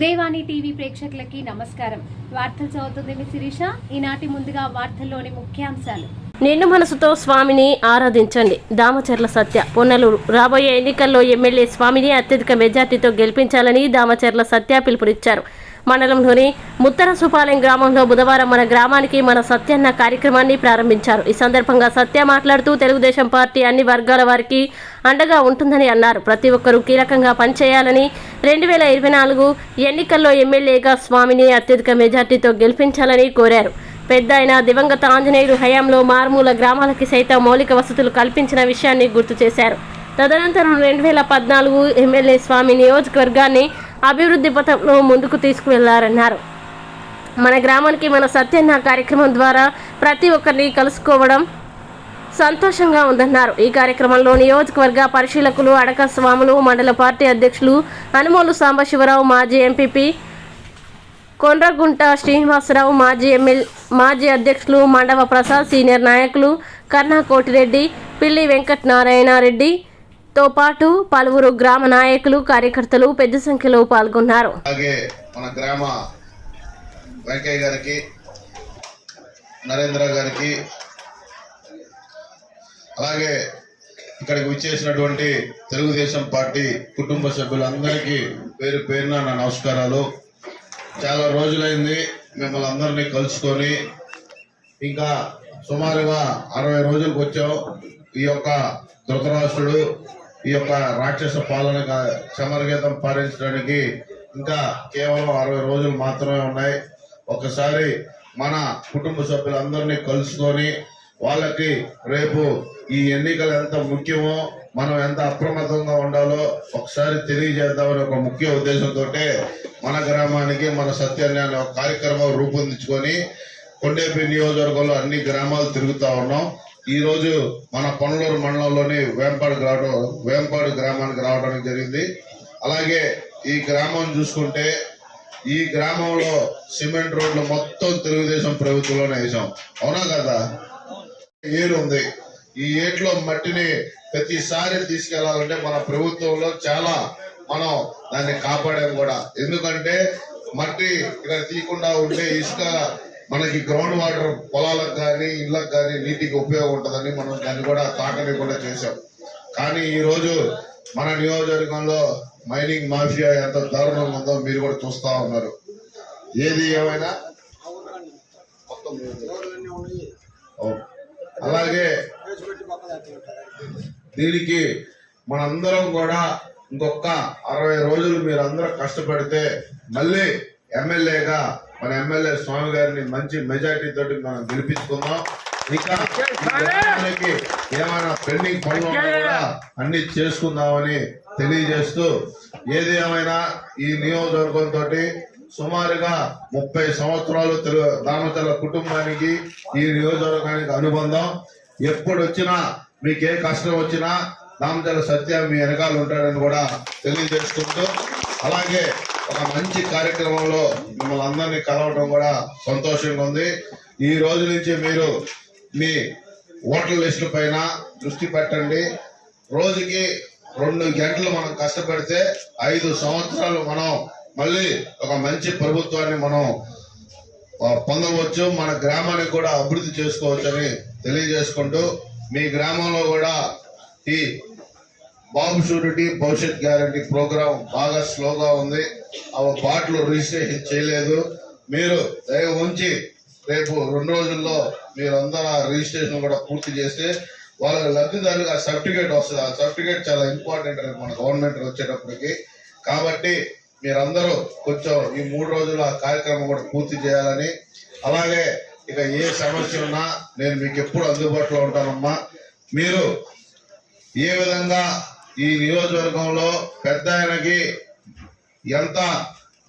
Udayavani TV ప్రేక్షకులకి నమస్కారం. వార్తలు చదువుతుంది మీ శిరీష. ఈనాటి ముందుగా వార్తల్లోని ముఖ్యాంశాలు. నిన్ను మనసుతో స్వామిని ఆరాధించండి. దామచర్ల సత్య పొన్నలూరు. రాబోయే ఎన్నికల్లో ఎమ్మెల్యే స్వామిని అత్యధిక మెజార్టీతో గెలిపించాలని దామచర్ల సత్య పిలుపునిచ్చారు. మండలంలోని ముత్తరసుపాలెం గ్రామంలో బుధవారం మన గ్రామానికి మన సత్యన్న కార్యక్రమాన్ని ప్రారంభించారు. ఈ సందర్భంగా సత్య మాట్లాడుతూ తెలుగుదేశం పార్టీ అన్ని వర్గాల వారికి అండగా ఉంటుందని అన్నారు. ప్రతి ఒక్కరూ కీలకంగా పనిచేయాలని రెండు వేల ఇరవై నాలుగు ఎన్నికల్లో ఎమ్మెల్యేగా స్వామిని అత్యధిక మెజార్టీతో గెలిపించాలని కోరారు. పెద్ద అయిన దివంగత ఆంజనేయుడు హయాంలో మారుమూల గ్రామాలకి సైతం మౌలిక వసతులు కల్పించిన విషయాన్ని గుర్తు చేశారు. తదనంతరం రెండు వేల పద్నాలుగు ఎమ్మెల్యే స్వామి నియోజకవర్గాన్ని అభివృద్ధి పథంలో ముందుకు తీసుకువెళ్ళారన్నారు. మన గ్రామానికి మన సత్యన్న కార్యక్రమం ద్వారా ప్రతి ఒక్కరిని కలుసుకోవడం సంతోషంగా ఉందన్నారు. ఈ కార్యక్రమంలో నియోజకవర్గ పరిశీలకులు అడక స్వాములు మండల పార్టీ అధ్యక్షులు అనుమోలు సాంబశివరావు మాజీ ఎంపీపీ కొండ్రగుంట శ్రీనివాసరావు మాజీ ఎమ్మెల్ మాజీ అధ్యక్షులు మండవ ప్రసాద్ సీనియర్ నాయకులు కర్ణా కోటిరెడ్డి పిల్లి వెంకట తో పాటు పలువురు గ్రామ నాయకులు కార్యకర్తలు పెద్ద సంఖ్యలో పాల్గొన్నారు. అలాగే మన గ్రామ వెంకయ్య గారికి నరేంద్ర గారికి అలాగే ఇక్కడికి విచ్చేసినటువంటి తెలుగుదేశం పార్టీ కుటుంబ సభ్యులందరికీ పేరు పేరున నా నమస్కారాలు. చాలా రోజులైంది మిమ్మల్ని అందరినీ కలుసుకొని ఇంకా సుమారుగా అరవై రోజులకు వచ్చాం ఈ యొక్క ధృతరాష్ట్రుడు ఈ యొక్క రాక్షస పాలన చమరగీతం పాలించడానికి ఇంకా కేవలం అరవై రోజులు మాత్రమే ఉన్నాయి. ఒకసారి మన కుటుంబ సభ్యులందరినీ కలుసుకొని వాళ్ళకి రేపు ఈ ఎన్నికలు ఎంత ముఖ్యమో మనం ఎంత అప్రమత్తంగా ఉండాలో ఒకసారి తెలియజేద్దామని ఒక ముఖ్య ఉద్దేశంతో మన గ్రామానికి మన సత్యాన్ని అనే ఒక కార్యక్రమం రూపొందించుకొని కొండేపి నియోజకవర్గంలో అన్ని గ్రామాలు తిరుగుతా ఉన్నాం. ఈరోజు మన పనులూరు మండలంలోని వేంపాడు రావడం వేంపాడు గ్రామానికి రావడానికి జరిగింది. అలాగే ఈ గ్రామం చూసుకుంటే ఈ గ్రామంలో సిమెంట్ రోడ్లు మొత్తం తెలుగుదేశం ప్రభుత్వంలోనే వేసాం అవునా కదా? ఏరు ఉంది. ఈ ఏట్లో మట్టిని ప్రతిసారి తీసుకెళ్ళాలంటే మన ప్రభుత్వంలో చాలా మనం దాన్ని కాపాడాం కూడా. ఎందుకంటే మట్టి ఇక్కడ తీయకుండా ఉంటే ఇసుక మనకి గ్రౌండ్ వాటర్ పొలాలకు కానీ ఇళ్ళకు కానీ నీటికి ఉపయోగం ఉంటుందని మనం దాన్ని కూడా తాకనివ్వకుండా చేశాం. కానీ ఈరోజు మన నియోజకవర్గంలో మైనింగ్ మాఫియా ఎంత దారుణంగా ఉందో మీరు కూడా చూస్తా ఉన్నారు. ఏది ఏమైనా? అలాగే దీనికి మనందరం కూడా ఇంకొక అరవై రోజులు మీరు అందరూ కష్టపడితే మళ్ళీ ఎమ్మెల్యేగా మన ఎమ్మెల్యే స్వామి గారిని మంచి మెజార్టీ తోటి మనం గెలిపించుకుందాం. ఇంకా ఏమైనా పెండింగ్ పనులు కూడా అన్ని చేసుకుందామని తెలియజేస్తూ ఏది ఏమైనా ఈ నియోజకవర్గం తోటి సుమారుగా ముప్పై సంవత్సరాలు తెలుగు దామచల కుటుంబానికి ఈ నియోజకవర్గానికి అనుబంధం. ఎప్పుడు వచ్చినా మీకు ఏ కష్టం వచ్చినా దామచల సత్య మీ వెనకాల ఉంటాడని కూడా తెలియజేసుకుంటూ అలాగే ఒక మంచి కార్యక్రమంలో మిమ్మల్ని అందరినీ కలవడం కూడా సంతోషంగా ఉంది. ఈ రోజు నుంచి మీరు మీ ఓటర్ లిస్టు పైన దృష్టి పెట్టండి. రోజుకి రెండు గంటలు మనం కష్టపడితే ఐదు సంవత్సరాలు మనం మళ్ళీ ఒక మంచి ప్రభుత్వాన్ని మనం పొందవచ్చు మన గ్రామానికి కూడా అభివృద్ధి చేసుకోవచ్చని తెలియజేసుకుంటూ మీ గ్రామంలో కూడా ఈ బాబు షూరిటీ భవిష్యత్ గ్యారంటీ ప్రోగ్రాం బాగా స్లోగా ఉంది. ఆ పాటలు రిజిస్ట్రేషన్ చేయలేదు. మీరు దయ ఉంచి రేపు రెండు రోజుల్లో మీరందరూ ఆ రిజిస్ట్రేషన్ కూడా పూర్తి చేస్తే వాళ్ళ లబ్ధిదారులకు ఆ సర్టిఫికేట్ వస్తుంది. ఆ సర్టిఫికేట్ చాలా ఇంపార్టెంట్ మన గవర్నమెంట్ వచ్చేటప్పటికి. కాబట్టి మీరందరూ కొంచెం ఈ మూడు రోజులు ఆ కార్యక్రమం కూడా పూర్తి చేయాలని. అలాగే ఇక ఏ సమస్య ఉన్నా నేను మీకు ఎప్పుడు అందుబాటులో ఉంటానమ్మా. మీరు ఏ విధంగా ఈ నియోజకవర్గంలో పెద్ద ఆయనకి ఎంత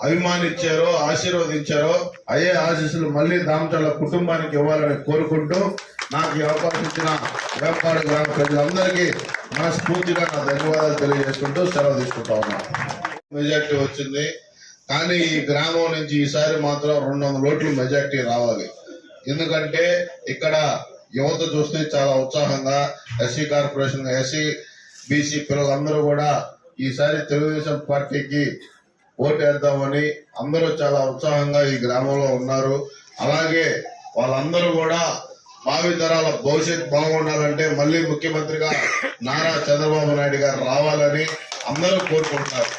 అభిమానించారో ఆశీర్వదించారో అయ్యే ఆశీస్సులు మళ్ళీ దామచల కుటుంబానికి ఇవ్వాలని కోరుకుంటూ నాకు ఈ అవకాశం ఇచ్చిన వేపాడు గ్రామ ప్రజలందరికీ మనస్ఫూర్తిగా నా ధన్యవాదాలు తెలియజేసుకుంటూ సెలవు తీసుకుంటా ఉన్నాను మెజార్టీ వచ్చింది. కానీ ఈ గ్రామం నుంచి ఈసారి మాత్రం రెండు వందల ఓట్లు మెజార్టీ రావాలి. ఎందుకంటే ఇక్కడ యువత చూస్తే చాలా ఉత్సాహంగా ఎస్సీ కార్పొరేషన్ ఎస్సీ బీసీ పిల్లలందరూ కూడా ఈసారి తెలుగుదేశం పార్టీకి ఓటేద్దామని అందరూ చాలా ఉత్సాహంగా ఈ గ్రామంలో ఉన్నారు. అలాగే వాళ్ళందరూ కూడా భావితరాల భవిష్యత్ బాగుండాలంటే మళ్ళీ ముఖ్యమంత్రిగా నారా చంద్రబాబు నాయుడు గారు రావాలని అందరూ కోరుకుంటున్నారు.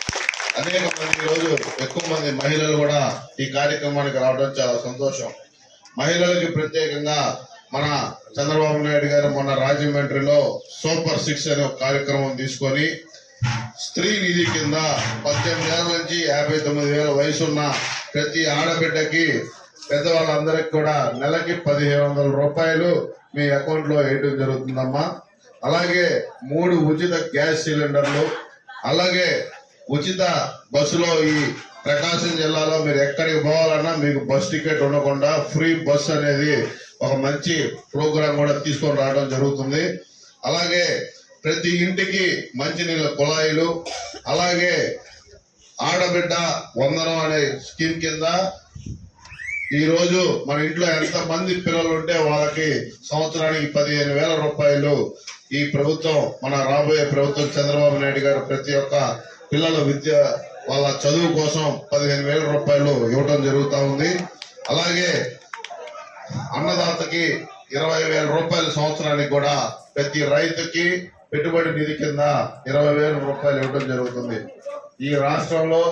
అనేక మంది ఈరోజు ఎక్కువ మంది మహిళలు కూడా ఈ కార్యక్రమానికి రావడం చాలా సంతోషం. మహిళలకి ప్రత్యేకంగా మన చంద్రబాబు నాయుడు గారు మొన్న రాజమండ్రిలో సూపర్ సిక్స్ అనే ఒక కార్యక్రమం తీసుకొని స్త్రీ నిధి కింద పద్దెనిమిది ఏళ్ళ నుంచి యాభై తొమ్మిది వేల వయసు ఉన్న ప్రతి ఆడబిడ్డకి పెద్దవాళ్ళందరికి కూడా నెలకి పదిహేను వందల రూపాయలు మీ అకౌంట్లో వేయడం జరుగుతుందమ్మా. అలాగే మూడు ఉచిత గ్యాస్ సిలిండర్లు అలాగే ఉచిత బస్సులో ఈ ప్రకాశం జిల్లాలో మీరు ఎక్కడికి పోవాలన్నా మీకు బస్ టికెట్ ఉండకుండా ఫ్రీ బస్ అనేది ఒక మంచి ప్రోగ్రాం కూడా తీసుకొని రావడం జరుగుతుంది. అలాగే ప్రతి ఇంటికి మంచినీళ్ళ కుళాయిలు అలాగే ఆడబిడ్డ వందనం అనే స్కీమ్ కింద ఈరోజు మన ఇంట్లో ఎంతమంది పిల్లలు ఉంటే వాళ్ళకి సంవత్సరానికి పదిహేను వేల రూపాయలు ఈ ప్రభుత్వం మన రాబోయే ప్రభుత్వం చంద్రబాబు నాయుడు గారు ప్రతి ఒక్క పిల్లల విద్య వాళ్ళ చదువు కోసం పదిహేను వేల రూపాయలు ఇవ్వటం జరుగుతూ ఉంది. అలాగే అన్నదాతకి ఇరవై వేల రూపాయల సంవత్సరానికి కూడా ప్రతి రైతుకి పెట్టుబడి నిధి కింద ఇరవై వేల రూపాయలు ఇవ్వడం జరుగుతుంది. ఈ రాష్ట్రంలో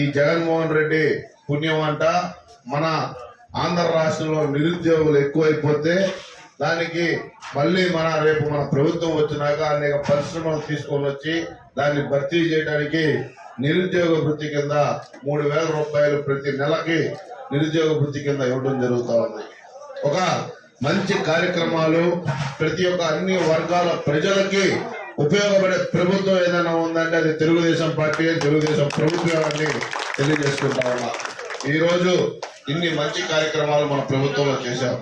ఈ జగన్మోహన్ రెడ్డి పుణ్యం అంట మన ఆంధ్ర రాష్ట్రంలో నిరుద్యోగులు ఎక్కువైపోతే దానికి మళ్ళీ మన రేపు మన ప్రభుత్వం వచ్చినాక అనేక పరిశ్రమలు తీసుకొని వచ్చి దాన్ని భర్తీ చేయడానికి నిరుద్యోగ వృత్తి కింద మూడు వేల రూపాయలు ప్రతి నెలకి నిరుద్యోగ వృత్తి కింద ఇవ్వడం జరుగుతూ ఉంది. ఒక మంచి కార్యక్రమాలు ప్రతి ఒక్క అన్ని వర్గాల ప్రజలకి ఉపయోగపడే ప్రభుత్వం ఏదైనా ఉందంటే అది తెలుగుదేశం పార్టీ తెలుగుదేశం ప్రభుత్వాన్ని తెలియజేసుకుంటా ఉన్నా. ఈరోజు ఇన్ని మంచి కార్యక్రమాలు మన ప్రభుత్వంలో చేశాం